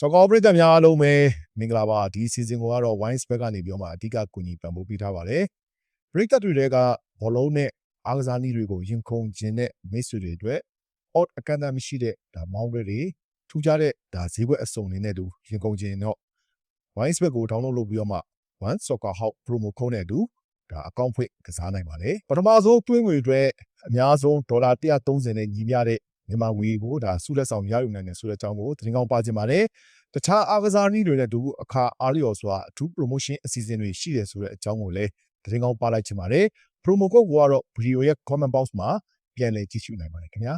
စောကောပရိသတ်များအားလုံးပဲမင်္ဂလာပါဒီ season ကိုကတော့ wine spec ကနေပြောမှာအဓိကကူညီပံ့ပိုးပေးထားပါတယ်ပရိသတ်တွေတွေကဘောလုံးနဲ့အားကစားနည်းတွေကိုရင်ခုန်ခြင်းနဲ့မိတ်ဆွေတွေအတွက် odd အကန့်အသတ်မရှိတဲ့ဒါမောင်းတွေတွေထူးခြားတဲ့ဒါဈေးကွက်အစုံလေးနဲ့တူရင်ခုန်ခြင်းတော့ wine spec ကို download လုပ်ပြီးတော့မှ one soccer house promo code နဲ့အတူဒါအကောင့်ဖွင့်ကစားနိုင်ပါတယ်ပထမဆုံးတွင်းငွေအတွက်အများဆုံးဒေါ်လာ130နဲ့ညီမျှတဲ့ မြန်မာငွေကိုဒါစုလက်ဆောင်ရယူနိုင်တယ်ဆိုတဲ့အကြောင်းကိုသတင်းကောင်းပါချင်ပါတယ်တခြားအားကစားနည်းတွေနဲ့တူအခါအားလျော်စွာအထူး promotion အစီအစဉ်တွေရှိတယ်ဆိုတဲ့အကြောင်းကိုလည်းသတင်းကောင်းပါလိုက်ချင်ပါတယ် promo code ကိုကတော့ video ရဲ့ comment box မှာပြန်လည်ကြည့်ရှုနိုင်ပါတယ်ခင်ဗျာ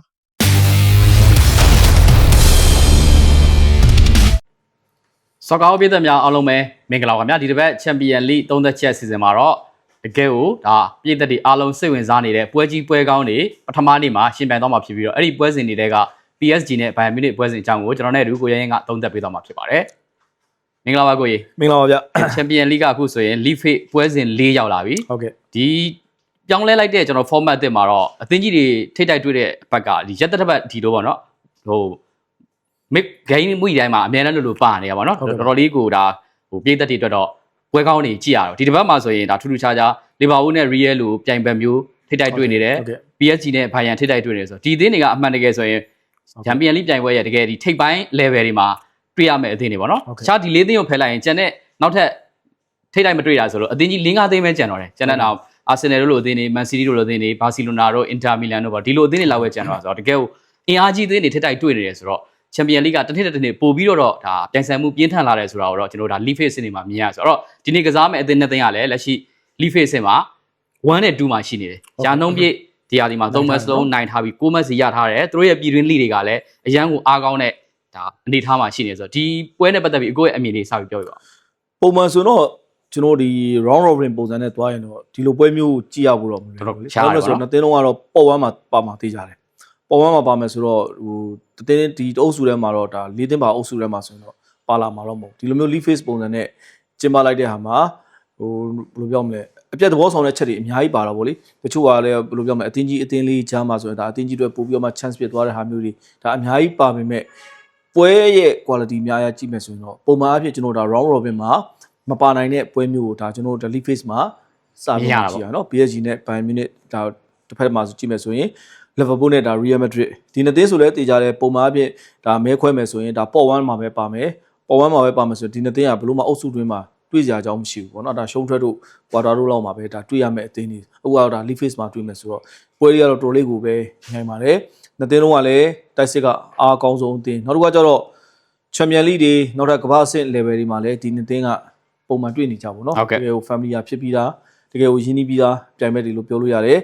ဆော့ကာပြည်သက်များအားလုံးပဲမင်္ဂလာပါခင်ဗျာဒီတစ်ပတ်ချန်ပီယံလိသုံးသက်ချက်စီစဉ်မှာတော့ တကယ်ကိုဒါပြည်သက်တွေအားလုံးစိတ်ဝင်စားနေတဲ့ပွဲကြီးပွဲကောင်းတွေပထမနေ့မှာရှင်ပြိုင်သွားမှာဖြစ်ပြီးတော့အဲ့ဒီပွဲစဉ်တွေက PSG နဲ့ Bayern Munich ပွဲစဉ်အကြောင်းကိုကျွန်တော်နဲ့အတူကိုရဲရင်ကသုံးသက်ပေးသွားမှာဖြစ်ပါတယ်မင်္ဂလာပါကိုကြီးမင်္ဂလာပါဗျချန်ပီယံလိကအခုဆိုရင် League Phase ပွဲစဉ်၄ရောက်လာပြီဟုတ်ကဲ့ဒီပြောင်းလဲလိုက်တဲ့ကျွန်တော် format အသစ်မှာတော့အသင်းကြီးတွေထိတ်တိုက်တွေ့တဲ့ဘက်ကဒီရက်သက်တစ်ပတ်ဒီလိုပေါ့နော်ဟို mid game မှုတိုင်းမှာအများနဲ့လို့လို့ပါနေရပါတော့တော်တော်လေးကိုဒါဟိုပြည်သက်တွေအတွက်တော့ ပွဲကောင်းနေကြည့်ရတော့ဒီတစ်ပတ်မှာဆိုရင်ဒါထူးထူးခြားခြားလီဗာပူးနဲ့ Real လို့ပြိုင်ဘက်မျိုးထိတ်တိုက်တွေ့နေတယ်ဟုတ်ကဲ့ PSG နဲ့ Bayern ထိတ်တိုက်တွေ့နေတယ်ဆိုတော့ဒီအသင်းတွေကအမှန်တကယ်ဆိုရင်ချန်ပီယံလိပြိုင်ပွဲရဲ့တကယ်ဒီထိတ်ပိုင်း level တွေမှာတွေ့ရမယ့်အသင်းတွေပေါ့နော်ဟုတ်ကဲ့တခြားဒီ၄သင်းကိုဖယ်လိုက်ရင်ကျန်တဲ့နောက်ထပ်ထိတ်တိုက်မတွေ့တာဆိုတော့အသင်းကြီး၄-၅သင်းပဲကျန်တော့တယ်ကျန်တဲ့နောက်အာဆင်နယ်တို့လိုအသင်းတွေမန်စီးတီးတို့လိုအသင်းတွေဘာစီလိုနာတို့အင်တာမီလန်တို့ပေါ့ဒီလိုအသင်းတွေလောက်ပဲကျန်တော့တာဆိုတော့တကယ်ကိုအင်အားကြီးအသင်းတွေထိတ်တိုက်တွေ့နေတယ်ဆိုတော့ ချန်ပီယံလိကတစ်နှစ်တစ်နှစ်ပို့ပြီးတော့ဒါပြိုင်ဆိုင်မှုပြင်းထန်လာတယ်ဆိုတာကိုတော့ကျွန်တော်တို့ဒါ league phase တွေမှာမြင်ရဆိုတော့ဒီနေ့ကစားမယ့်အသင်းနှစ်သင်းကလည်းလက်ရှိ league phase မှာ1နဲ့2မှာရှိနေတယ်။ဂျာနှုံးပြည့်ဒီဟာဒီမှာ3မတ်စလုံးနိုင်ထားပြီး6မတ်စီရထားတယ်။သူတို့ရဲ့ပြည်တွင်းလိတွေကလည်းအရန်ကိုအားကောင်းတဲ့ဒါအနေထားမှာရှိနေဆိုတော့ဒီပွဲနဲ့ပတ်သက်ပြီးအကိုရဲ့အမြင်လေးစပြီးပြောပြပါဦးပုံမှန်ဆိုတော့ကျွန်တော်ဒီ round robin ပုံစံနဲ့တွားရင်တော့ဒီလိုပွဲမျိုးကြည့်ရဖို့တော့မလွယ်ဘူးလေဆိုတော့နှစ်သင်းလုံးကတော့ပေါ်ဝမ်းမှာပါမှာသိကြတယ် ပေါ်ဝမ်းမှာပါမယ်ဆိုတော့ဟိုတသင်းဒီအုပ်စုထဲမှာတော့ဒါ၄သင်းပါအုပ်စုထဲမှာဆိုရင်တော့ပါလာမှာတော့မဟုတ်ဒီလိုမျိုး lead face ပုံစံနဲ့ကျင်းပလိုက်တဲ့ဟာမှာဟိုဘယ်လိုပြောမလဲအပြတ်သဘောဆောင်တဲ့ချက်တွေအများကြီးပါတော့ဗောလေတချို့ကလည်းဘယ်လိုပြောမလဲအတင်းကြီးအတင်းလေးကြားမှာဆိုရင်ဒါအတင်းကြီးတွေပို့ပြီးတော့မှ chance ပြသွားတဲ့ဟာမျိုးတွေဒါအများကြီးပါပေမဲ့ပွဲရဲ့ quality များရကြည့်မယ်ဆိုရင်တော့ပုံမှန်အဖြစ်ကျွန်တော်တို့ဒါ round robin မှာမပါနိုင်တဲ့ပွဲမျိုးကိုဒါကျွန်တော်တို့ delete face မှာစာပြီးကြည့်ရအောင်နော် PSG နဲ့ Bayern Munich ဒါတစ်ဖက်မှာဆိုကြည့်မယ်ဆိုရင် Liverpool နဲ့ဒါ Real Madrid ဒီနှစ်သင်းဆိုလဲတည်ကြတဲ့ပုံမှန်အဖြစ်ဒါမဲခွဲမယ်ဆိုရင်ဒါပေါ်1မှာပဲပါမယ်ပေါ်1မှာပဲပါမယ်ဆိုရင်ဒီနှစ်သင်းကဘလို့မှအုပ်စုတွင်းမှာတွေ့ကြကြောင်းမရှိဘူးပေါ့နော်ဒါရှုံးထွက်တို့ကွာတာတို့လောက်မှာပဲဒါတွေ့ရမယ့်အသင်းတွေအခုကတော့ဒါ league face မှာတွေ့မယ်ဆိုတော့ပွဲတွေကတော့တော်လေးကိုပဲနိုင်ပါတယ်နှစ်သင်းလုံးကလည်းတိုက်စစ်ကအားအကောင်းဆုံးအသင်းနောက်တစ်ခါကျတော့ချန်ပီယံလိတွေနောက်ထပ်ကမ္ဘာအဆင့် level တွေမှာလည်းဒီနှစ်သင်းကပုံမှန်တွေ့နေကြပါတော့ဟုတ်ကဲ့တကယ်ကို family ဖြစ်ပြီးသားတကယ်ကိုရင်းနှီးပြီးသားပြိုင်မဲ့တွေလို့ပြောလို့ရတယ်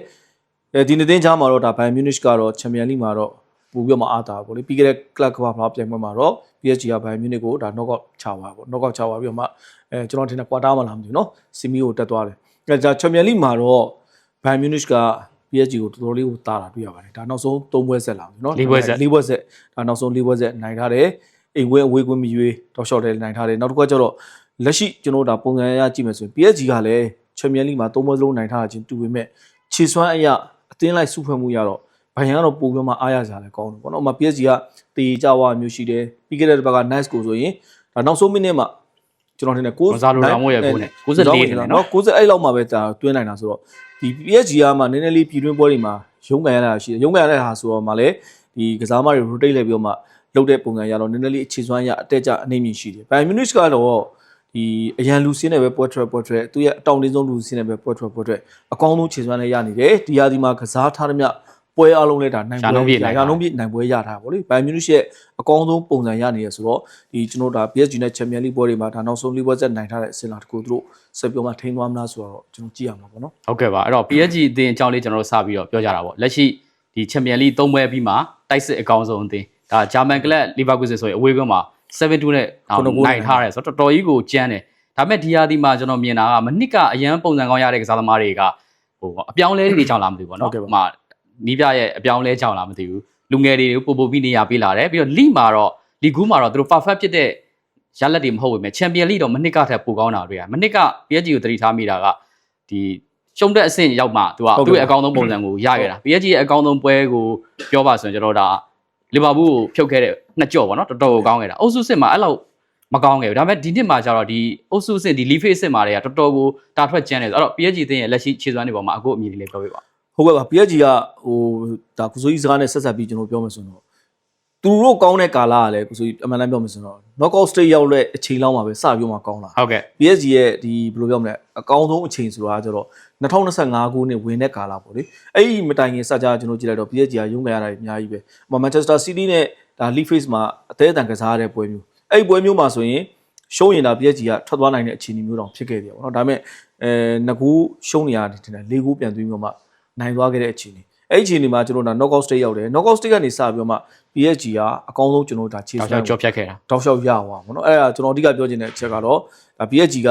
အဲဒီနှစ်သင်းချားမှာတော့ဒါ Bayern Munich ကတော့ချန်ပီယံလိမှာတော့ပို့ပြီးတော့မအားတာပေါ့လေပြီးခဲ့တဲ့ club ကမ္ဘာဖလားပြိုင်ပွဲမှာတော့ PSG က Bayern Munich ကိုဒါ knockout ချသွားပေါ့ knockout ချသွားပြီးတော့မှအဲကျွန်တော်ထင်တယ် quarter မှာလာမသိဘူးเนาะ semi ကိုတက်သွားတယ်အဲဒါချန်ပီယံလိမှာတော့ Bayern Munich က PSG ကိုတော်တော်လေးကိုတားတာတွေ့ရပါတယ်ဒါနောက်ဆုံး၃ပွဲဆက်လာပြီเนาะ လေးပွဲဆက် လေးပွဲဆက်ဒါနောက်ဆုံးလေးပွဲဆက်နိုင်ထားတယ်အိမ်ဝဲအဝေးကွင်းမရွေးတော့ short တယ်နိုင်ထားတယ်နောက်တစ်ခါကျတော့လက်ရှိကျွန်တော်တို့ဒါပုံစံအရကြည့်မယ်ဆိုရင် PSG ကလည်းချန်ပီယံလိမှာ၃ပွဲစလုံးနိုင်ထားတာချင်းတူပေမဲ့ခြေစွမ်းအရ အသင်းလိုက်စုဖွဲ့မှုရတော့ဘိုင်ယန်ကတော့ပိုပြီးမှအားရစရာလည်းကောင်းတယ်ပေါ့နော်။ဥပမာ PSG ကတေးကြဝါမျိုးရှိတယ်ပြီးခဲ့တဲ့တစ်ပတ်က nice ကိုဆိုရင်ဒါနောက်ဆုံးမိနစ်မှာကျွန်တော်ထင်တယ်6ဂွန်ဇာလိုရာမိုရဲ့ဂိုးနဲ့94နဲ့နော်နော်90အဲ့လောက်မှပဲဒါတွင်းနိုင်တာဆိုတော့ဒီ PSG ကမှနည်းနည်းလေးပြည်တွင်းပွဲတွေမှာရုံးကန်ရတာရှိတယ်ရုံးကန်ရတဲ့ဟာဆိုတော့မှလည်းဒီကစားမတွေ rotate လိုက်ပြီးတော့မှလုပ်တဲ့ပုံစံရတော့နည်းနည်းလေးအခြေစွမ်းရအတက်ကြအနေမြင့်ရှိတယ်။ Bayern Munich ကတော့ ဒီအရန်လူစင်းနဲ့ပဲပွဲထွက်ပွဲထွက်သူရဲ့အတောင်တင်းဆုံးလူစင်းနဲ့ပဲပွဲထွက်ပွဲထွက်အကောင်းဆုံးခြေစွမ်းလည်းရနေတယ်။ဒီဟာဒီမှာကစားထားသမျှပွဲအလုံးလဲဒါနိုင်ရာနှုန်းပြည့်နိုင်တာရာနှုန်းပြည့်နိုင်ပွဲရထားပါဗောလေ။ Bayern Munich ရဲ့အကောင်းဆုံးပုံစံရနေရဆိုတော့ဒီကျွန်တော်တို့ဒါ PSG နဲ့ Champions League ပွဲတွေမှာဒါနောက်ဆုံး League ပွဲဆက်နိုင်ထားတဲ့အဆင့်လာတစ်ခုသူတို့ဆက်ပြောမှထိန်းသွားမလားဆိုတော့ကျွန်တော်ကြည့်ရမှာပေါ့နော်ဟုတ်ကဲ့ပါအဲ့တော့ PSG အသင်းအကြောင်းလေးကျွန်တော်တို့စပြီးတော့ပြောကြတာပေါ့လက်ရှိဒီချန်ပီယံလိ၃ပွဲပြီးမှတိုက်စစ်အကောင်းဆုံးအသင်းဒါဂျာမန်ကလပ်လီဗာပူးစစ်ဆိုရင်အဝေးကွင်းမှာ 7-2နဲ့နိုင်ထားတယ်ဆိုတော့တော်တော်ကြီးကိုကျန်းတယ်ဒါပေမဲ့ဒီဟာဒီမှာကျွန်တော်မြင်တာကမနစ်ကအရန်ပုံစံကောင်းရတဲ့ကစားသမားတွေကဟိုအပြောင်းလဲတွေကြောင့်လားမသိဘူးပေါ့နော်ဟိုမှာနီးပြရဲ့အပြောင်းလဲကြောင့်လားမသိဘူးလူငယ်တွေကိုပို့ပို့ပြီးနေရာပေးလာတယ်ပြီးတော့လိမှာတော့လီဂူးမှာတော့သူတို့ perfect ဖြစ်တဲ့ရလက်တွေမဟုတ်ဘူးမြဲချန်ပီယံလိတော့မနစ်ကထက်ပိုကောင်းတာတွေ့ရမနစ်က PSG ကိုတတိထားမိတာကဒီရှုံးတဲ့အဆင့်ရောက်မှသူကသူ့ရဲ့အကောင်းဆုံးပုံစံကိုရခဲ့တာ PSG ရဲ့အကောင်းဆုံးပွဲကိုပြောပါဆိုရင်ကျွန်တော်ဒါ လီဗာပူးကိုဖြုတ်ခဲ့တဲ့နှစ်ကြော့ပေါ့နော်တော်တော်ကိုကောင်းခဲ့တာအုပ်စုစစ်မှာအဲ့လောက်မကောင်းခဲ့ဘူးဒါပေမဲ့ဒီနှစ်မှာကျတော့ဒီအုပ်စုအဆင့်ဒီ league phase အဆင့်မှာတွေကတော်တော်ကိုတာထွက်ကျန်းနေဆိုအဲ့တော့ PSG အသင်းရဲ့လက်ရှိခြေစွမ်းတွေပေါ်မှာအခုအမြင်လေးလေးပြောပြပါဟုတ်ကဲ့ပါ PSG ကဟိုဒါကုစိုးကြီးစကားနဲ့ဆက်ဆက်ပြီးကျွန်တော်ပြောမယ်ဆိုတော့ သူတို့ကောင်းတဲ့ကာလကလည်းကုစိုးကြီးအမှန်တမ်းပြောမယ်ဆိုတော့ knockout stage ရောက်တဲ့အချိန်လောက်မှာပဲစပြောမှကောင်းလာဟုတ်ကဲ့ PSG ရဲ့ဒီဘယ်လိုပြောမလဲအကောင်းဆုံးအချိန်ဆိုတာကကျတော့2025ခုနှစ်ဝင်တဲ့ကာလပေါ့လေအဲ့ဒီမတိုင်ခင်စကြကျွန်တော်ကြည့်လိုက်တော့ PSG ကရုံးကန်ရတာအများကြီးပဲဟို Manchester City နဲ့ဒါ League Phase မှာအသေးအတန်ကစားရတဲ့ပွဲမျိုးအဲ့ဒီပွဲမျိုးမှာဆိုရင်ရှုံးရင်ဒါ PSG ကထွက်သွားနိုင်တဲ့အခြေအနေမျိုးတောင်ဖြစ်ခဲ့တယ်ပေါ့နော်ဒါပေမဲ့အဲငကူရှုံးနေရတယ်တင်တယ်၄ခုပြန်သွင်းပြီးမှနိုင်သွားခဲ့တဲ့အခြေအနေ အဲ့ဒီအခြေအနေမှာကျွန်တော်ဒါ knockout stage ရောက်တယ် knockout stage ကနေစပြီးတော့မှ PSG ကအကောင်းဆုံးကျွန်တော်ဒါခြေတောက်စွချောမ်းက်ကြောဖြတ်ခဲ့တာတောက်လျှောက်ရအောင်ပေါ့နော်အဲ့ဒါကျွန်တော်အဓိကပြောချင်တဲ့အချက်ကတော့ဒါ PSG က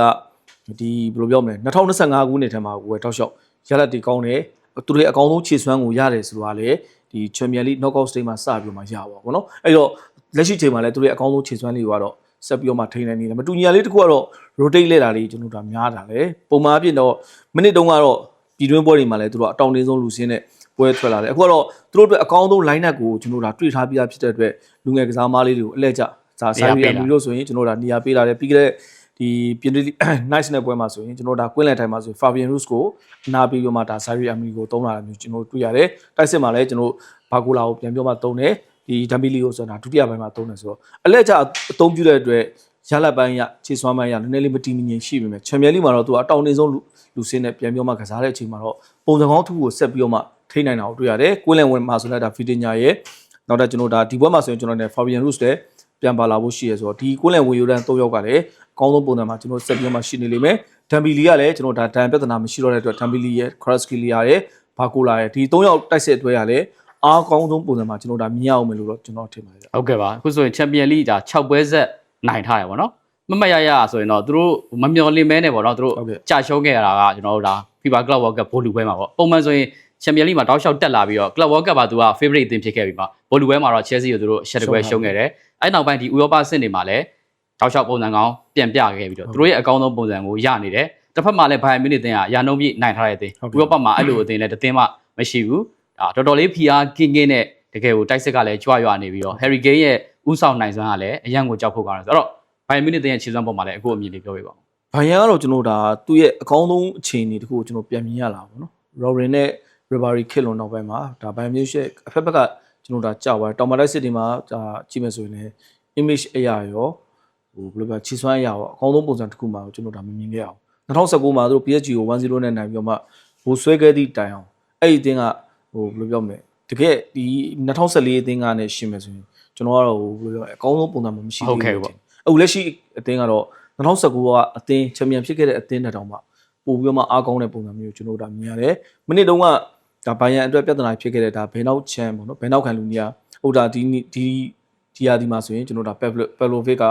ဒီဘယ်လိုပြောမလဲ2025ခုနှစ်ထဲမှာကိုပဲတောက်လျှောက်ရလက်တီကောင်းတယ်သူတို့ရဲ့အကောင်းဆုံးခြေစွမ်းကိုရတယ်ဆိုတာလေဒီ Champions League knockout stage မှာစပြီးတော့မှရပါပေါ့နော်အဲ့တော့လက်ရှိချိန်မှာလည်းသူတို့ရဲ့အကောင်းဆုံးခြေစွမ်းလေးတွေကတော့ဆက်ပြီးတော့မှထိန်းနိုင်နေတယ်မတူညီရလေးတစ်ခုကတော့ rotate လဲတာလေးကျွန်တော်တို့များတာလေပုံမှန်အဖြစ်တော့မိနစ်တုန်းကတော့ပြည်တွင်းပွဲတွေမှာလည်းသူတို့အတောင်တင်းဆုံးလူစင်းနဲ့ ပွဲထွက်လာတယ်အခုကတော့သူတို့အတွက်အကောင်းဆုံး line up ကိုကျွန်တော်တို့တွေ့ထားပြီးသားဖြစ်တဲ့အတွက်လူငယ်ကစားမလေးတွေကိုအလှည့်ကျစာဆိုင်ရီအမီလို့ဆိုရင်ကျွန်တော်တို့ဒါနေရာပေးလာတယ်ပြီးခဲ့တဲ့ဒီပြင်သစ် nice နဲ့ပွဲမှာဆိုရင်ကျွန်တော်တို့ဒါကွင်းလန်ထိုင်မှာဆိုရင် Fabian Ruiz ကိုအနာပြီးတော့မှဒါဆိုင်ရီအမီကိုတုံးလာတာမျိုးကျွန်တော်တို့တွေ့ရတယ်တိုက်စစ်မှာလည်းကျွန်တော်ဘာကူလာကိုပြန်ပြောမှတုံးတယ်ဒီဒမ်ဘီလီကိုဆိုတာဒုတိယပိုင်းမှာတုံးတယ်ဆိုတော့အလှည့်ကျအသုံးပြုတဲ့အတွက်ရလက်ပိုင်းရခြေစွမ်းပိုင်းရနည်းနည်းလေးမတီးမငြိမ်ရှိပေမဲ့ချန်ပီယံလိမှာတော့သူကအတောင်တင်ဆုံးလူလူစင်းနဲ့ပြန်ပြောမှကစားတဲ့အချိန်မှာတော့ပုံစံကောင်းတစ်ခုကိုဆက်ပြီးတော့မှ ထိနိုင်တာကိုတွေ့ရတယ်ကွင်းလန်ဝင်မှာဆိုလည်းဒါဖီတင်ညာရဲ့နောက်တော့ကျွန်တော်ဒါဒီဘက်မှာဆိုရင်ကျွန်တော်နဲ့ Fabian Ruiz လည်းပြန်ပါလာဖို့ရှိရဆိုတော့ဒီကွင်းလန်ဝင်ယူတဲ့၃ယောက်ကလည်းအကောင်းဆုံးပုံစံမှာကျွန်တော်ဆက်ပြီးတော့မှရှိနေလိမ့်မယ်ဒမ်ဘီလီကလည်းကျွန်တော်ဒါဒန်ပြဿနာမရှိတော့တဲ့အတွက်ဒမ်ဘီလီရဲ့ Kvaratskhelia ရဲ့ဘာကိုလာရဲ့ဒီ၃ယောက်တိုက်စစ်အတွဲရလည်းအားကောင်းဆုံးပုံစံမှာကျွန်တော်ဒါမြင်ရအောင်မယ်လို့တော့ကျွန်တော်ထင်ပါတယ်ဟုတ်ကဲ့ပါအခုဆိုရင် Champion League ဒါ6ပွဲဆက်နိုင်ထားရပါတော့မမတ်ရရဆိုရင်တော့သူတို့မမျော်လင့်မဲနဲ့ပေါ့နော်သူတို့ဟုတ်ကဲ့ကြာရှုံးခဲ့ရတာကကျွန်တော်တို့ဒါ FIBA Club World Cup ဘောလူပွဲမှာပေါ့ပုံမှန်ဆိုရင် Champion League မှာတောက်လျှောက်တက်လာပြီးတော့ Club World Cup မှာသူက favorite အသင်းဖြစ်ခဲ့ပြီးမှဘောလူပွဲမှာတော့ Chelsea ကိုသူတို့အရှက်တပွဲရှုံးခဲ့တယ်အဲ့နောက်ပိုင်းဒီ Europa အဆင့်တွေမှာလည်းတောက်လျှောက်ပုံစံကောင်းပြန်ပြခဲ့ပြီးတော့သူတို့ရဲ့အကောင်းဆုံးပုံစံကိုရနေတယ်တစ်ဖက်မှာလည်း Bayern Munich အသင်းကရာနှုန်းပြည့်နိုင်ထားတဲ့အသင်း Europa မှာအဲ့လိုအသင်းလည်းတစ်သင်းမှမရှိဘူးဒါတော်တော်လေးဖိအားကင်းကင်းနဲ့တကယ်ကိုတိုက်စစ်ကလည်းကြွရွနေပြီးတော့ Harry Kane ရဲ့ဥဆောင်နိုင်စွမ်းကလည်းအရန်ကိုကြောက်ဖို့ကောင်းတယ်ဆိုတော့ Bayern Munich အသင်းရဲ့ခြေစွမ်းပေါ်မှာလည်းအခုအမြင်လေးပြောပြပါဦးဘိုင်ယန်ကတော့ကျွန်တော်ဒါသူ့ရဲ့အကောင်းဆုံးအခြေအနေတခုကိုကျွန်တော်ပြန်မြင်ရလာပါတော့။ Robin နဲ့ Ribery ခစ်လွန်နောက်ပိုင်းမှာဒါဘိုင်မြူရှက်အဖက်ဖက်ကကျွန်တော်ဒါကြောက်ပါတယ်။တောင်မာတိုက်စစ်တီမှာဒါကြည့်မယ်ဆိုရင်လည်း image အရာရောဟိုဘယ်လိုပြောချီစွမ်းအရာရောအကောင်းဆုံးပုံစံတစ်ခုမှာကျွန်တော်ဒါမမြင်ခဲ့အောင်။2019မှာသူတို့ PSG ကို1-0နဲ့နိုင်ပြီးတော့မှဟိုဆွဲခဲ့သည့်တိုင်အောင်အဲ့ဒီအတင်းကဟိုဘယ်လိုပြောမလဲတကယ်ဒီ2014အတင်းကနဲ့ရှင်းမယ်ဆိုရင်ကျွန်တော်ကတော့ဟိုဘယ်လိုပြောအကောင်းဆုံးပုံစံမှမရှိဘူး။အခုလက်ရှိအတင်းကတော့2019ကအသင်းချန်ပီယံဖြစ်ခဲ့တဲ့အသင်းတစ်တောင်မှပို့ပြီးတော့မှအားကောင်းတဲ့ပုံစံမျိုးကျွန်တော်တို့ဒါမြင်ရတယ်။မိနစ်တုန်းက ဒါဘိုင်ယန်အတွက်ပြဿနာဖြစ်ခဲ့တဲ့ဒါဘယ်နောက်ချန်ပေါ့နော်ဘယ်နောက်ခံလူကြီးอ่ะဟုတ်တာဒီဒီဒီယာဒီမှာဆိုရင်ကျွန်တော်ဒါပက်ပယ်လိုဗစ်က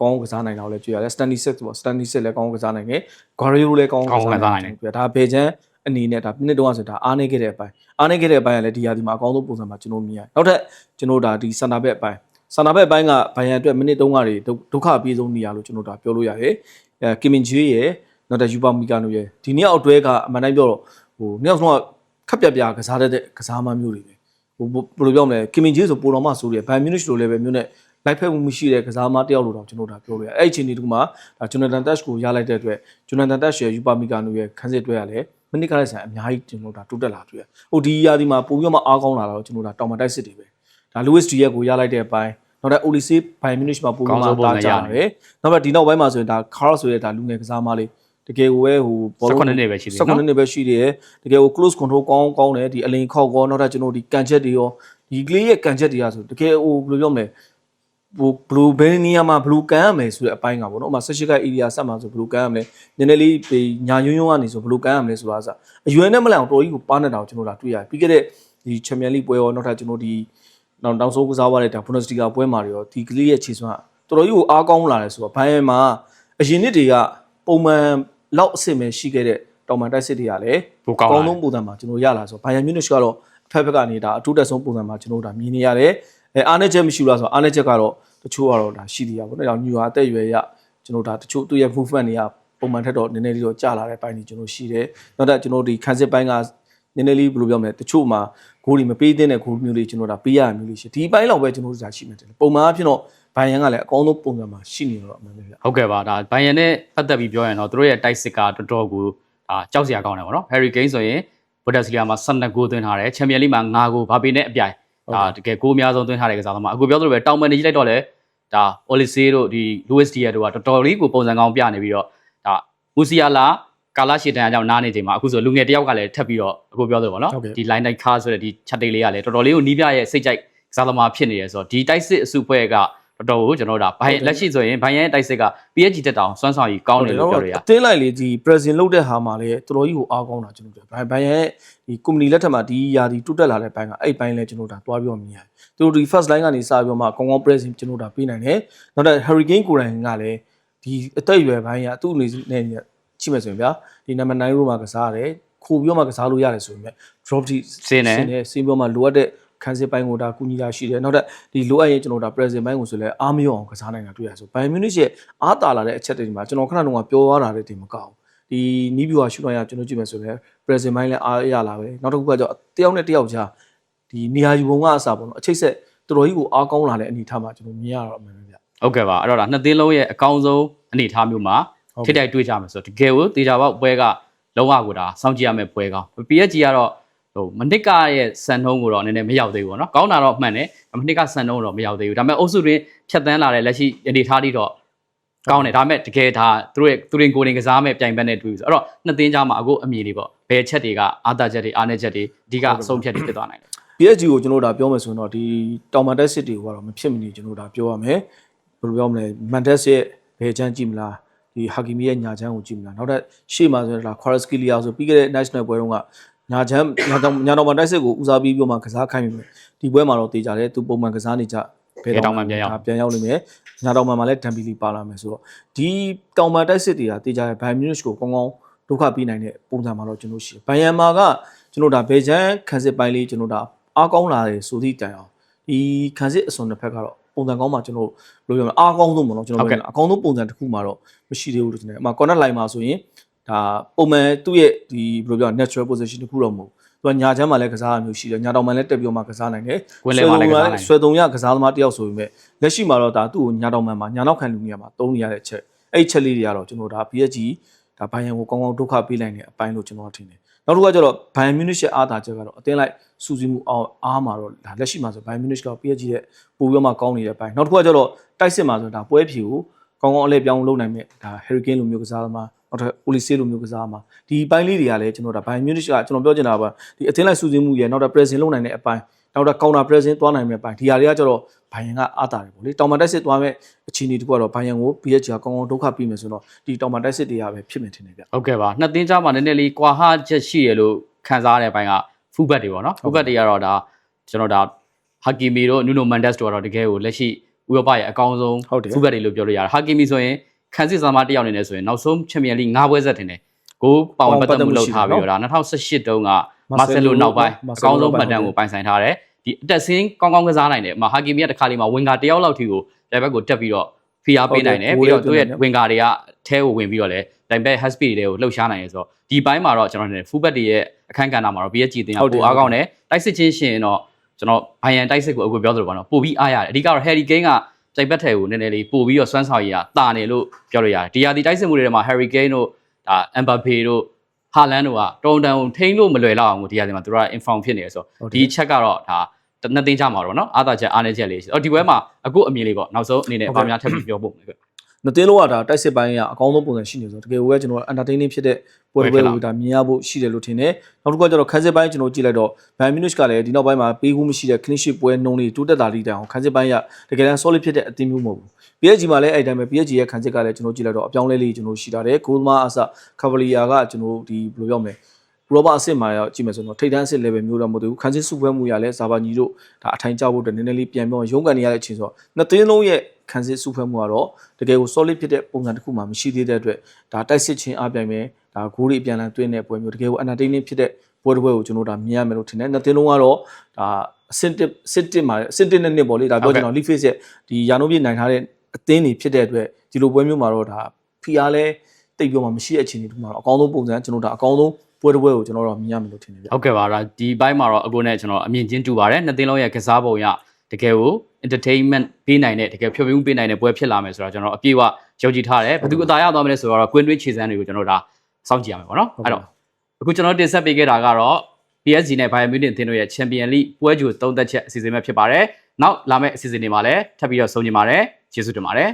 ကောင်းကစားနိုင်တာကိုလည်းကြည့်ရတယ်စတန်နီဆက်ပေါ့စတန်နီဆက်လည်းကောင်းကစားနိုင်တယ်ဂါရီယိုလည်းကောင်းကစားနိုင်တယ်ဒါဘေချန်အနေနဲ့ဒါမိနစ်တုန်းကဆိုဒါအားနေခဲ့တဲ့အပိုင်းအားနေခဲ့တဲ့အပိုင်းကလည်းဒီယာဒီမှာအကောင်းဆုံးပုံစံမှာကျွန်တော်မြင်ရတယ်နောက်ထပ်ကျွန်တော်ဒါဒီစန်တာဘက်အပိုင်းဆန္ဒဘက်အပိုင်းကဘိုင်ယန်အတွက်မိနစ်3ကတွေဒုက္ခအပြေဆုံးနေရလို့ကျွန်တော်ဒါပြောလို့ရတယ်။အဲကင်မင်ဂျီရဲ့နောက်တဲ့ယူပါမီကာနိုရဲ့ဒီနေ့အောက်တွဲကအမှန်တိုင်းပြောတော့ဟိုနှစ်ယောက်ဆုံးက ခက်ပြပြကစားတတ်တဲ့ကစားမမျိုးတွေပဲ။ဟိုဘယ်လိုပြောမလဲကင်မင်ဂျီဆိုပိုတော်မှဆိုတယ်ဘိုင်မြူနစ်လိုလည်းပဲမျိုးနဲ့လိုက်ဖက်မှုမရှိတဲ့ကစားမတယောက်လို့တော့ကျွန်တော်ဒါပြောလို့ရတယ်။အဲ့ဒီအချိန်ဒီတခုမှာဒါဂျွန်နသန်တက်ကိုရလိုက်တဲ့အတွက်ဂျွန်နသန်တက်ရဲ့ယူပါမီကာနိုရဲ့ခန်းစစ်တွဲရလဲမိနစ်ကလေးဆိုင်အများကြီးကျွန်တော်ဒါတိုးတက်လာတွေ့ရ။ဟိုဒီရာဒီမှာပိုပြီးမှအားကောင်းလာတော့ကျွန်တော်ဒါတောင်မတိုက်စစ်တွေပဲ။ဒါလူးဝစ်ဒီရဲ့ကိုရလိုက်တဲ့အပိုင်းနောက်တဲ့ Olise by Munich မှာပုံမှန်တာကြတယ်။နောက်ပြီးဒီနောက်ပိုင်းမှာဆိုရင်ဒါ Carl ဆိုတဲ့ဒါလူငယ်ကစားမလေး တကယ်ကိုပဲဟို16နှစ်ပဲရှိသေးတယ်16နော်နှစ်ပဲရှိသေးတယ်။တကယ်ကို close control ကောင်းကောင်းတယ်ဒီအလင်ခောက်ကောနောက်တဲ့ကျွန်တော်ဒီကန်ချက်တွေရောဒီကလေးရဲ့ကန်ချက်တွေကဆိုတကယ်ဟိုဘယ်လိုပြောမလဲဟိုဘလူးဘယ်နေရာမှာဘလူးကန်ရမယ်ဆိုတဲ့အပိုင်းကပေါ့နော်။ဥပမာ18က area ဆက်မှာဆိုဘလူးကန်ရမယ်။နည်းနည်းလေးဒီညာယွန်းယွန်းကနေဆိုဘလူးကန်ရမယ်ဆိုတာအစအရွယ်နဲ့မလန်အောင်တော်ကြီးကိုပါနေတာကိုကျွန်တော်ဒါတွေ့ရတယ်။ပြီးခဲ့တဲ့ဒီ Champions League ပွဲရောနောက်ထပ်ကျွန်တော်ဒီနောက်နောက်ဆုံးကစားသွားတဲ့ဒါ Bundesliga ပွဲမှာတွေရောဒီကလေးရဲ့ခြေစွမ်းကတော်တော်ကြီးကိုအားကောင်းလာတယ်ဆိုတော့ဘိုင်ယန်မှာအရင်နှစ်တွေကပုံမှန် လောက်အဆင့်ပဲရှိခဲ့တဲ့တောင်ပန်တိုက်စစ်တွေကလည်းပိုကောင်းကောလာင်းဆုံးပုံစံမှာကျွန်တော်ရလာဆိုဘိုင်ယန်မြူနစ်ကတော့အဖက်ဖက်ကနေဒါအထူးတက်ဆုံးပုံစံမှာကျွန်တော်ဒါမြင်နေရတယ်အဲအားနေချက်မရှိဘူးလားဆိုတော့အားနေချက်ကတော့တချို့ကတော့ဒါရှိသေးတာပေါ့နော်။ဒါညူဟာအသက်အရွယ်ရကျွန်တော်ဒါတချို့သူ့ရဲ့ movement တွေကပုံမှန်ထက်တော့နည်းနည်းလေးတော့ကျလာတဲ့ပိုင်းတွေကျွန်တော်ရှိတယ်။နောက်တော့ကျွန်တော်ဒီခန်းစစ်ပိုင်းကနည်းနည်းလေးဘယ်လိုပြောမလဲတချို့မှာဂိုးတွေမပေးသင့်တဲ့ဂိုးမျိုးတွေကျွန်တော်ဒါပေးရမျိုးလေးရှိဒီပိုင်းလောက်ပဲကျွန်တော်တို့ဒါရှိမှတယ်ပုံမှန်အဖြစ်တော့ ဘိုင်ယန်ကလည်းအကောင်းဆုံးပုံစံမှာရှိနေတော့အမှန်ပဲဗျဟုတ်ကဲ့ပါဒါဘိုင်ယန်နဲ့ပတ်သက်ပြီးပြောရင်တော့သူတို့ရဲ့တိုက်စစ်ကတော်တော်ကိုဒါကြောက်စရာကောင်းတယ်ပေါ့နော် Harry Kane ဆိုရင်ဘုဒ္ဓစလီယာမှာ12ဂိုးသွင်းထားတယ်ချန်ပီယံလိမှာ9ဂိုးဘာပေနဲ့အပြိုင်ဒါတကယ်ဂိုးအများဆုံးသွင်းထားတဲ့ကစားသမားအခုပြောသလိုပဲတောင်ပန်နေကြီးလိုက်တော့လေဒါ Olise တို့ဒီ Luis Diaz တို့ကတော်တော်လေးကိုပုံစံကောင်းပြနေပြီးတော့ဒါ Musiala ကာလာရှီတန်အကြောင်းနားနေချိန်မှာအခုဆိုလူငယ်တယောက်ကလည်းထပ်ပြီးတော့အခုပြောလို့ပေါ့နော်ဒီ line night car ဆိုတဲ့ဒီချက်တိတ်လေးကလည်းတော်တော်လေးကိုနီးပြရဲ့စိတ်ကြိုက်ကစားသမားဖြစ်နေရဆိုတော့ဒီတိုက်စစ်အစုဖွဲ့က တော်တော်ကိုကျွန်တော်တို့ဒါဘိုင်လက်ရှိဆိုရင်ဘိုင်ရဲ့တိုက်စစ်က PSG တက်တောင်စွမ်းဆောင်ရည်ကောင်းတယ်လို့ပြောရရအတင်းလိုက်လေဒီ present လုပ်တဲ့ဟာမှာလည်းတော်တော်ကြီးကိုအားကောင်းတာကျွန်တော်တို့ဘိုင်ဘိုင်ရဲ့ဒီ company လက်ထက်မှာဒီယာဒီတိုးတက်လာတဲ့ဘိုင်ကအဲ့ဘိုင်လည်းကျွန်တော်တို့ဒါတွားပြီးတော့မြင်ရတယ်သူတို့ဒီ first line ကနေစပြီးတော့မှကောင်းကောင်း present ကျွန်တော်တို့ဒါပေးနိုင်တယ်နောက်တော့ hurricane ကိုယ်တိုင်ကလည်းဒီအသက်အရွယ်ဘိုင်းကသူ့အနေနဲ့ချိမယ်ဆိုရင်ဗျာဒီ number 9 row မှာကစားရတယ်ခိုးပြီးတော့မှကစားလို့ရတယ်ဆိုရင် drop ထိစင်းတယ်စင်းတယ်စင်းပြီးတော့မှလိုအပ်တဲ့ ခန်းစစ်ပိုင်းကိုဒါကူညီတာရှိတယ်နောက်တဲ့ဒီလိုအပ်ရင်ကျွန်တော်ဒါ present ပိုင်းကိုဆိုလဲအားမရောအောင်ကစားနိုင်တာတွေ့ရဆိုဘိုင်မြူနစ်ရဲ့အားတာလာတဲ့အချက်တွေဒီမှာကျွန်တော်ခဏတုန်းကပြောသွားတာတွေတင်မကောက်ဘူးဒီနီးဗျူဟာရှုထောင့်ရကျွန်တော်ကြည့်မယ်ဆိုလဲ present ပိုင်းလည်းအားရလာပဲနောက်တစ်ခုကကျတော့တယောက်နဲ့တယောက်ကြားဒီနေရာယူပုံကအစားပေါ့နော်အချိတ်ဆက်တော်တော်ကြီးကိုအားကောင်းလာတဲ့အနေအထားမှာကျွန်တော်မြင်ရတော့အမှန်ပဲဗျဟုတ်ကဲ့ပါအဲ့တော့ဒါနှစ်သင်းလုံးရဲ့အကောင်းဆုံးအနေအထားမျိုးမှာဟုတ်ထိကဲ့တိုက်တွေ့ကြမယ်ဆိုတော့တကယ်ကိုတေချာပေါက်ပွဲကလုံးဝကိုဒါစောင့်ကြည့်ရမယ့်ပွဲကောင်း PSG ကတော့ ဟိုမနစ်ကရဲ့စံနှုန်းကိုတော့နည်းနည်းမရောက်သေးဘူးပေါ့နော်ကောင်းတာတော့မှန်တယ်မနစ်ကစံနှုန်းတော့မရောက်သေးဘူးဒါပေမဲ့အုပ်စုတွင်ဖြတ်တန်းလာတဲ့လက်ရှိအနေအထားတွေတော့ကောင်းတယ်ဒါပေမဲ့တကယ်ဒါသူတို့ရဲ့သူရင်ကိုယ်ရင်ကစားမဲ့ပြိုင်ဘက်နဲ့တွေ့ပြီဆိုအဲ့တော့နှစ်သင်းကြားမှာအခုအမြင်လေးပေါ့ဘယ်ချက်တွေကအာသာချက်တွေအားနည်းချက်တွေအဓိကအဆုံးဖြတ်တွေဖြစ်သွားနိုင်တယ် PSG ကိုကျွန်တော်တို့ဒါပြောမယ်ဆိုရင်တော့ဒီတောင်မန်တက်စစ်တွေကိုကတော့မဖြစ်မနေကျွန်တော်တို့ဒါပြောရမယ်ဘယ်လိုပြောမလဲမန်တက်စစ်ရဲ့ဘယ်ချမ်းကြည့်မလားဒီဟာကီမီရဲ့ညာချမ်းကိုကြည့်မလားနောက်ထပ်ရှေ့မှာဆိုရင်ဒါ Kvaratskhelia ဆိုပြီးခဲ့တဲ့ national ပွဲတုန်းက ညာချမ်းညာတောင်ညာတောင်မန်တက်စစ်ကိုဦးစားပေးပြီးတော့မှကစားခိုင်းမိမယ်ဒီပွဲမှာတော့တေးကြတယ်သူပုံမှန်ကစားနေကြပြန်ရောက်လိမ့်မယ်ညာတောင်မန်မှာလည်းဒမ်ဘီလီပါလာမယ်ဆိုတော့ဒီတောင်မန်တက်စစ်တွေကတေးကြတယ်ဘိုင်မြူနစ်ကိုကောင်းကောင်းဒုက္ခပေးနိုင်တဲ့ပုံစံမှာတော့ကျွန်တော်ရှိဘိုင်ယန်မာကကျွန်တော်ဒါဘေချန်ခန်းစစ်ပိုင်းလေးကျွန်တော်ဒါအားကောင်းလာတယ်ဆိုသည့်တိုင်အောင်ဒီခန်းစစ်အစွန်တစ်ဖက်ကတော့ပုံစံကောင်းမှကျွန်တော်ဘယ်လိုပြောမလဲအားကောင်းဆုံးပေါ့နော်ကျွန်တော်ပြောအကောင်းဆုံးပုံစံတစ်ခုမှတော့မရှိသေးဘူးလို့ကျွန်တော်အမှ connect line မှာဆိုရင် ဒါပုံမှန်သူ့ရဲ့ဒီဘယ်လိုပြော natural position တစ်ခုတော့မဟုတ်သူကညာချမ်းမှာလည်းကစားရမျိုးရှိတယ်ညာတောင်မှာလည်းတက်ပြီးတော့မှကစားနိုင်တယ်ကွင်းလဲမှာလည်းကစားနိုင်တယ်ဆွဲတုံရကစားသမားတယောက်ဆိုပေမဲ့လက်ရှိမှာတော့ဒါသူ့ကိုညာတောင်မှန်မှာညာနောက်ခံလူနေရာမှာတုံးနေရတဲ့ချက်အဲ့ဒီချက်လေးတွေကတော့ကျွန်တော်ဒါ PSG ဒါဘိုင်ယန်ကိုကောင်းကောင်းဒုက္ခပေးနိုင်တဲ့အပိုင်းလို့ကျွန်တော်ထင်တယ်နောက်တစ်ခုကကျတော့ဘိုင်မြူနစ်ရဲ့အားသာချက်ကတော့အတင်းလိုက်စူးစီးမှုအောင်အားမှာတော့ဒါလက်ရှိမှာဆိုဘိုင်မြူနစ်က PSG ရဲ့ပိုပြီးတော့မှကောင်းနေတဲ့အပိုင်းနောက်တစ်ခုကကျတော့တိုက်စစ်မှာဆိုဒါပွဲဖြူကိုကောင်းကောင်းအလဲပြောင်းလုပ်နိုင်မဲ့ဒါ Hurricane လိုမျိုးကစားသမား နောက်ထပ် Olise လိုမျိုးကစားသမားဒီပိုင်းလေးတွေကလည်းကျွန်တော်ဒါဘိုင်မြူနစ်ကကျွန်တော်ပြောချင်တာကဒီအတင်းလိုက်စူးစီးမှုရဲ့နောက်ထပ် pressing လုပ်နိုင်တဲ့အပိုင်းနောက်ထပ် counter pressing သွားနိုင်မဲ့အပိုင်းဒီဟာတွေကကျတော့ဘိုင်ယန်ကအားတာတယ်ပေါ့လေတောင်မတိုက်စစ်သွားမဲ့အခြေအနေတခုကတော့ဘိုင်ယန်ကို PSG ကကောင်းကောင်းဒုက္ခပေးမယ်ဆိုတော့ဒီတောင်မတိုက်စစ်တွေကပဲဖြစ်မယ်ထင်တယ်ဗျဟုတ်ကဲ့ပါနှစ်သင်းကြားမှာနည်းနည်းလေးကွာဟချက်ရှိရလို့ခံစားရတဲ့အပိုင်းကဖူဘတ်တွေပေါ့နော်ဖူဘတ်တွေကတော့ဒါကျွန်တော်ဒါဟာကီမီတို့နူနိုမန်ဒက်စ်တို့ကတော့တကယ်ကိုလက်ရှိဥရောပရဲ့အကောင်းဆုံးဟုတ်တယ်ဖူဘတ်တွေလို့ပြောလို့ရတယ်ဟာကီမီဆိုရင် ခန်းစစ်သမားတစ်ယောက်အနေနဲ့ဆိုရင်နောက်ဆုံးချန်ပီယံလိ၅ပွဲဆက်တင်တယ်ကိုပါဝင်ပတ်သက်မှုလုပ်ထားပြီးတော့ဒါ2018တုန်းကမာဆယ်လိုနောက်ပိုင်းအကောင်းဆုံးမှတ်တမ်းကိုပိုင်ဆိုင်ထားတယ်ဒီအတက်ဆင်းကောင်းကောင်းကစားနိုင်တယ်အမဟာကီမီကတစ်ခါလေးမှာဝင်ကာတယောက်လောက်ထိကိုလက်ဘက်ကိုတက်ပြီးတော့ဖိအားပေးနိုင်တယ်ပြီးတော့သူ့ရဲ့ဝင်ကာတွေကအဲကိုဝင်ပြီးတော့လဲတိုင်ဘက် has speed တွေကိုလှုပ်ရှားနိုင်ရဆိုတော့ဒီဘိုင်းမှာတော့ကျွန်တော်နေဖူဘတ်တွေရဲ့အခန်းကဏ္ဍမှာတော့ PSG တင်ရပိုအားကောင်းတယ်တိုက်စစ်ချင်းရှင်တော့ကျွန်တော်ဘိုင်ယန်တိုက်စစ်ကိုအခုပြောသလိုပါတော့ပိုပြီးအားရတယ်အဓိကတော့ Harry Kane က တိုင်ဘက်ထဲကိုနည်းနည်းလေးပို့ပြီးတော့စွမ်းဆောင်ရည်ကတာနေလို့ပြောလို့ရတယ်ဒီဟာဒီတိုက်စစ်မှုတွေထဲမှာ Harry Kane တို့ဒါ Mbappe တို့ဟာလန်တို့ကတုံတန်ကိုထိန်းလို့မလွယ်လောက်အောင်ကိုဒီဟာဒီမှာသူတို့က inform ဖြစ်နေရဆိုတော့ဒီချက်ကတော့ဒါနှစ်သိန်းကြမှာတော့เนาะအားသာချက်အားနေချက်လေးရှိအော်ဒီဘွဲမှာအခုအမြင်လေးပေါ့နောက်ဆုံးအနေနဲ့အပါများထပ်ပြီးပြောဖို့မယ်ခင် နှစ်တင်းလုံးကဒါတိုက်စစ်ပိုင်းကအကောင်းဆုံးပုံစံရှိနေဆိုတော့တကယ်ကိုပဲကျွန်တော် entertaining ဖြစ်တဲ့ပွဲတစ်ပွဲကိုဒါမြင်ရဖို့ရှိတယ်လို့ထင်တယ်နောက်တစ်ခုကကျတော့ခန်းစစ်ပိုင်းကျွန်တော်ကြည့်လိုက်တော့ Bayern Munich ကလည်းဒီနောက်ပိုင်းမှာပေးခုမရှိတဲ့ clean sheet ပွဲနှုန်းလေးတိုးတက်တာလေးတိုင်အောင်ခန်းစစ်ပိုင်းကတကယ်တမ်း solid ဖြစ်တဲ့အသင်းမျိုးမဟုတ်ဘူး PSG မှာလည်းအဲ့တိုင်းပဲ PSG ရဲ့ခန်းစစ်ကလည်းကျွန်တော်ကြည့်လိုက်တော့အပြောင်းလဲလေးကျွန်တော်ရှိတာတယ်ဂိုးသမားအစ Cavalier ကကျွန်တော်ဒီဘယ်လိုပြောမလဲဥရောပအဆင့်မှာရောက်ကြည့်မယ်ဆိုတော့ထိပ်တန်းအဆင့် level မျိုးတော့မဟုတ်ဘူးခန်းစစ်စုပွဲမှုရလဲဇာဘာညီတို့ဒါအထိုင်ကျဖို့အတွက်နည်းနည်းလေးပြန်ပြောရုန်းကန်နေရတဲ့အချိန်ဆိုတော့နှစ်သင်းလုံးရဲ့ ခန်းစစ်စုဖွဲ့မှုကတော့တကယ်ကို solid ဖြစ်တဲ့ပုံစံတစ်ခုမှမရှိသေးတဲ့အတွက်ဒါတိုက်စစ်ချင်းအပြိုင်ပဲဒါဂိုးတွေအပြန်အလှန်တွင်းတဲ့ပွဲမျိုးတကယ်ကို entertaining ဖြစ်တဲ့ပွဲတစ်ပွဲကိုကျွန်တော်ဒါမြင်ရမယ်လို့ထင်တယ်နှစ်သင်းလုံးကတော့ဒါအဆင့်တစ်စစ်တစ်မှာအဆင့်တစ်နဲ့နှစ်ပေါ့လေဒါပြောချင်တော့ league phase ရဲ့ဒီရာနှုန်းပြည့်နိုင်ထားတဲ့အသင်းတွေဖြစ်တဲ့အတွက်ဒီလိုပွဲမျိုးမှာတော့ဒါဖီအားလဲတိတ်ပြောမှမရှိတဲ့အခြေအနေတူမှာတော့အကောင်းဆုံးပုံစံကျွန်တော်ဒါအကောင်းဆုံးပွဲတစ်ပွဲကိုကျွန်တော်တို့မြင်ရမယ်လို့ထင်တယ်ဗျဟုတ်ကဲ့ပါဒါဒီဘိုင်းမှာတော့အခုနဲ့ကျွန်တော်အမြင်ချင်းတူပါတယ်နှစ်သင်းလုံးရဲ့ကစားပုံရတကယ်ကို entertainment ပေးနိုင်တဲ့တကယ်ဖြောပြမှုပေးနိုင်တဲ့ပွဲဖြစ်လာမယ်ဆိုတော့ကျွန်တော်အပြည့်အဝယုံကြည်ထားတယ်ဘယ်သူအသာရသွားမလဲဆိုတော့ကွင်းတွင်းခြေစမ်းတွေကိုကျွန်တော်ဒါစောင့်ကြည့်ရမယ်ပေါ့နော်အဲ့တော့အခုကျွန်တော်တင်ဆက်ပေးခဲ့တာကတော့ PSG နဲ့ Bayern Munich အသင်းတို့ရဲ့ Champion League ပွဲကြိုသုံးသက်ချက်အစီအစဉ်ပဲဖြစ်ပါတယ်နောက်လာမယ့်အစီအစဉ်တွေမှာလည်းထပ်ပြီးတော့ဆုံကျင်ပါတယ်ကျေးဇူးတင်ပါတယ်